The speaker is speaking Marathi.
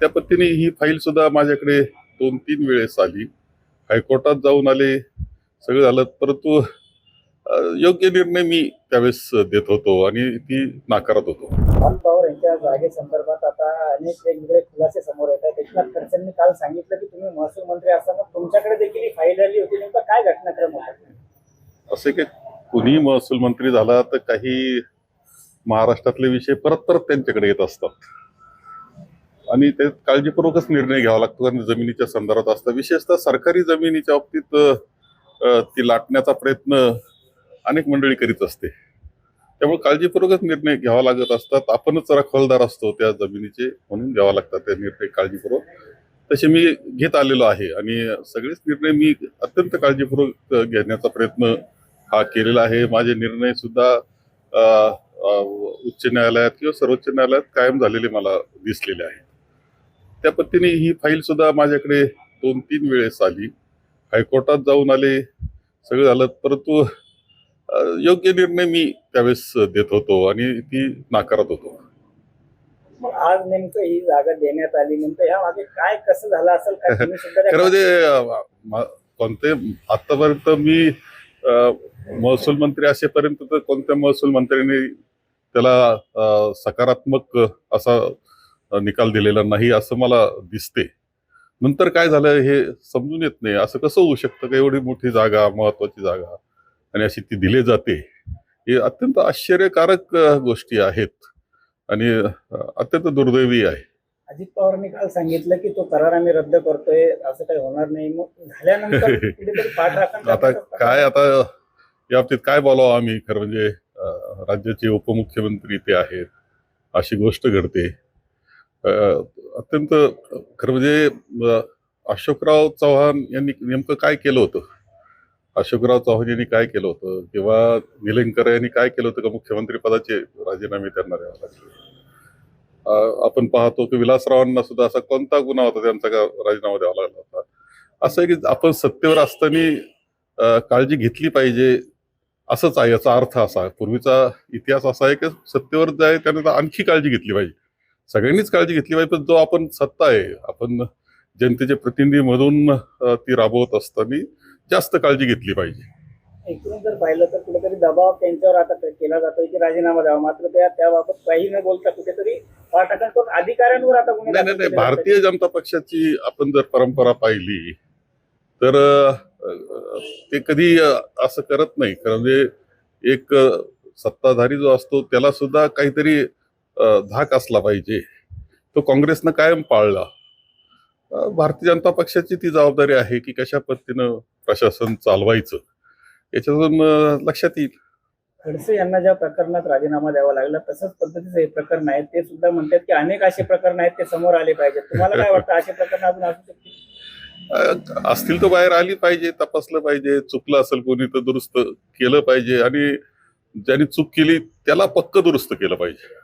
त्या पद्धतीने ही फाईल सुद्धा माझ्याकडे दोन तीन वेळेस आली. हायकोर्टात जाऊन आले. सगळं झालं. परंतु योग्य निर्णय मी त्यावेळेस देत होतो आणि ती नाकारत होतो. पवार यांच्या जागेसंदर्भात आता अनेक वेगवेगळे खुलासे समोर येत आहेत. एकनाथ खडसेंनी काल सांगितलं की तुम्ही महसूल मंत्री असताना तुमच्याकडे देखील ही फाईल आली होती. नेमका काय घटनाक्रम होता? असे की कुणी महसूल मंत्री झाला तर काही महाराष्ट्रातले विषय परत परत त्यांच्याकडे येत असतात. आणि ते काळजीपूर्वकच निर्णय घ्यावा लागतो कारण जमिनीच्या संदर्भात असतं. विशेषतः सरकारी जमिनीच्या बाबतीत ती लाटण्याचा प्रयत्न अनेक मंडळी करीत असते. त्यामुळे काळजीपूर्वकच निर्णय घ्यावा लागत असतात. आपणच जरा खोलदार असतो त्या जमिनीचे म्हणून घ्यावा लागतात ते निर्णय काळजीपूर्वक. तसे मी घेत आलेलो आहे आणि सगळेच निर्णय मी अत्यंत काळजीपूर्वक घेण्याचा प्रयत्न हा केलेला आहे. माझे निर्णय सुद्धा उच्च न्यायालयात किंवा सर्वोच्च न्यायालयात कायम झालेले मला दिसलेले आहेत. त्या पद्धतीने ही फाईल सुद्धा माझ्याकडे दोन तीन वेळेस आली. हायकोर्टात जाऊन आले. सगळं झालं. परंतु योग्य निर्णय मी त्यावेळेस देत होतो आणि ती नाकारत होतो. आज नेमकं ही जागा देण्यात आली. नेमकं या मागे काय कसं झालं असेल? खरं म्हणजे कोणते आतापर्यंत मी महसूल मंत्री असेपर्यंत तर कोणत्या महसूल मंत्र्यांनी त्याला सकारात्मक असा निकाल दिलेला नाही असं मला दिसते. नंतर काय झालं हे समजून येत नाही. असं कसं होऊ शकतं का? एवढी मोठी जागा महत्वाची जागा आणि अशी ती दिली जाते. हे अत्यंत आश्चर्यकारक गोष्टी आहेत आणि अत्यंत दुर्दैवी आहे. अजित पवारांनी काल सांगितलं की तो करार आम्ही रद्द करतोय असं काही होणार नाही. मग झाल्यानंतर आता काय आता या बाबतीत काय बोलावं आम्ही? खरं म्हणजे राज्याचे उपमुख्यमंत्री ते आहेत अशी गोष्ट घडते. अत्यंत खरं म्हणजे अशोकराव चव्हाण यांनी नेमकं काय केलं होतं? अशोकराव चव्हाण यांनी काय केलं होतं? किंवा निलंगकर यांनी काय केलं होतं का मुख्यमंत्री पदाचे राजीनामे त्यांना द्यावे लागले आपण पाहतो की विलासरावांना सुद्धा असा कोणता गुन्हा होता त्यांचा का राजीनामा द्यावा लागला होता? असं आहे की आपण सत्तेवर असताना काळजी घेतली पाहिजे असंच आहे याचा अर्थ असा पूर्वीचा इतिहास असा आहे की सत्तेवर जाय त्याने तर आणखी काळजी घेतली पाहिजे. सगळ्यांनीच काळजी घेतली पाहिजे पण जो आपण सत्ता आहे. आपण जनतेचे प्रतिनिधी म्हणून ती राबवत असताना जास्त काळजी घेतली पाहिजे. एकूण जर पाहिलं तर कुठेतरी दबाव त्यांच्यावर आता केला जातोय की राजीनामा द्यावा. मात्र त्या त्याबाबत काही न बोलता कुठेतरी अधिकाऱ्यांवर आता नाही नाही. भारतीय जनता पक्षाची आपण जर परंपरा पाहिली तर ते कधी असं करत नाही. कारण म्हणजे एक सत्ताधारी जो असतो त्याला सुद्धा काहीतरी धाक असला पाहिजे. तो काँग्रेसनं कायम पाळला. भारतीय जनता पक्षाची ती जबाबदारी आहे की कशा पद्धतीनं प्रशासन चालवायचं याच्यातून लक्षात येईल. खडसे यांना ज्या प्रकरणात राजीनामा द्यावा लागला तसंच पद्धतीचं हे प्रकरण आहे ते सुद्धा म्हणतात की अनेक असे प्रकरण आहेत ते समोर आले पाहिजेत. तुम्हाला काय वाटतं असे प्रकरण अजून असू शकतील? असतील तर बाहेर आली पाहिजे तपासलं पाहिजे चुकलं असेल कोणी तर दुरुस्त केलं पाहिजे आणि ज्यांनी चूक केली त्याला पक्क दुरुस्त केलं पाहिजे.